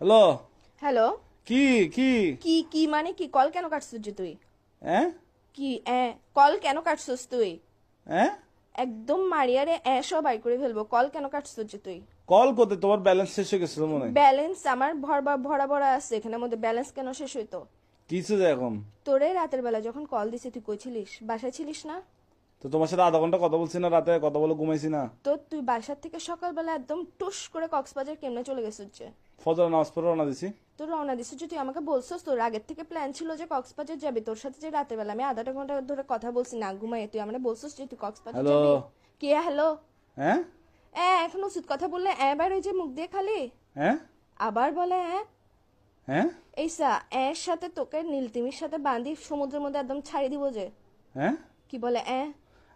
Hello? Hello? কি কি? কি কি মানে কি? কল কেন কাটছিস তুই? হ্যাঁ কি এ কল কেন কাটছিস তুই? হ্যাঁ একদম মারিয়ারে এ সব বাই করে ফেলব। কল কেন কাটছিস তুই? কল করতে তোমার ব্যালেন্স শেষ হয়ে গেছে মনে ব্যালেন্স আমার ভরবা ভরা ভরা আছে। এখানের মধ্যে ব্যালেন্স কেন শেষ হইতো? কিছু এখন? তোরে রাতের বেলা যখন কল দিছি তুই কইছিলিস বাসায় ছিলিস না? তো তোমার সাথে আধা ঘণ্টা কথা বলছি না রাতে কথা বলে ঘুমাইছি না। তো তুই বাসার থেকে সকালবেলা একদম টুস করে কক্সবাজার কেমনে চলে গেছিস যে? ফজর নামাজ পড়ে রওনা দিছি। তোর রওনা দিছিস যে তুই আমাকে বলছিস তোর আগের থেকে প্ল্যান ছিল যে কক্সবাজার যাবি তোর সাথে যে রাতের বেলা আমি আধাটা ঘণ্টা ধরে কথা বলছি না ঘুমাই তুই আমরা বলছিস যে তুই কক্সবাজার হ্যালো। যাবি? কে হ্যালো? হ্যাঁ? এ এখন উচিত কথা বললে এবার ওই যে মুখ দিয়ে খালি? হ্যাঁ? আবার বলে হ্যাঁ হ্যাঁ? এইসা এর সাথে তোকে নীলতিমির সাথে বাঁধি সমুদ্রের মধ্যে একদম ছাড়ি দিব যে। হ্যাঁ? কি বলে এ?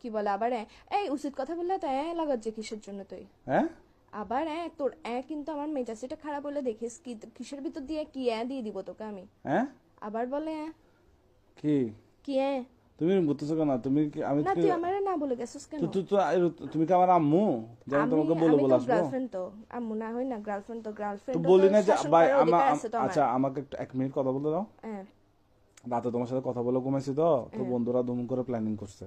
কি বলে আবার এই উচিত কথা বললে তো এ লাগাচ্ছে কিসের জন্য তুই? হ্যাঁ? আবার এ তোর এ কিন্তু আমার মেজাজটা খারাপ হলে দেখিস কি কিসের ভিতর দিয়ে কি এ দিয়ে দিব তোকে আমি? হ্যাঁ? আবার বলে কি? কি এ? তুমি ঘুরতেছো কেন? তুমি কি আমি না তুই আমারে না বলে গেছিস কেন? তো- তো- তুমি কি আমার আম্মু? যে আমি আমি তোমাকে বলে আমি বলে তো আসব? গার্লফ্রেন্ড তো। আম্মু না হই না গার্লফ্রেন্ড তো তো গার্লফ্রেন্ড বলি না যে ভাই আমার। আচ্ছা আমাকে একটু এক মিনিট কথা বলতে দাও। হ্যাঁ। রাতে তোমার সাথে কথা বলে ঘুমাইছি তো তো বন্ধুরা দুম করে প্ল্যানিং করছে।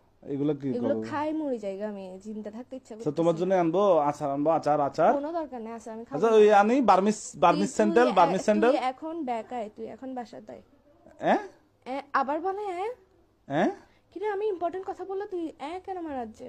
এগুলো কি এগুলো খাই মরে জায়গা আমি। চিন্তা থাকতে ইচ্ছা করে তোমার জন্য আনব আচার আনব আচার আচার? কোনো দরকার নেই আচার আমি খাব আচ্ছা ওই আনি Burmese Burmese sandal Burmese sandal. তুই এখন বেকায় তুই এখন বাসা তাই হ্যাঁ আবার বলে হ্যাঁ হ্যাঁ কিরে আমি ইম্পর্টেন্ট কথা বললাম তুই এ কেন মারাচ্ছে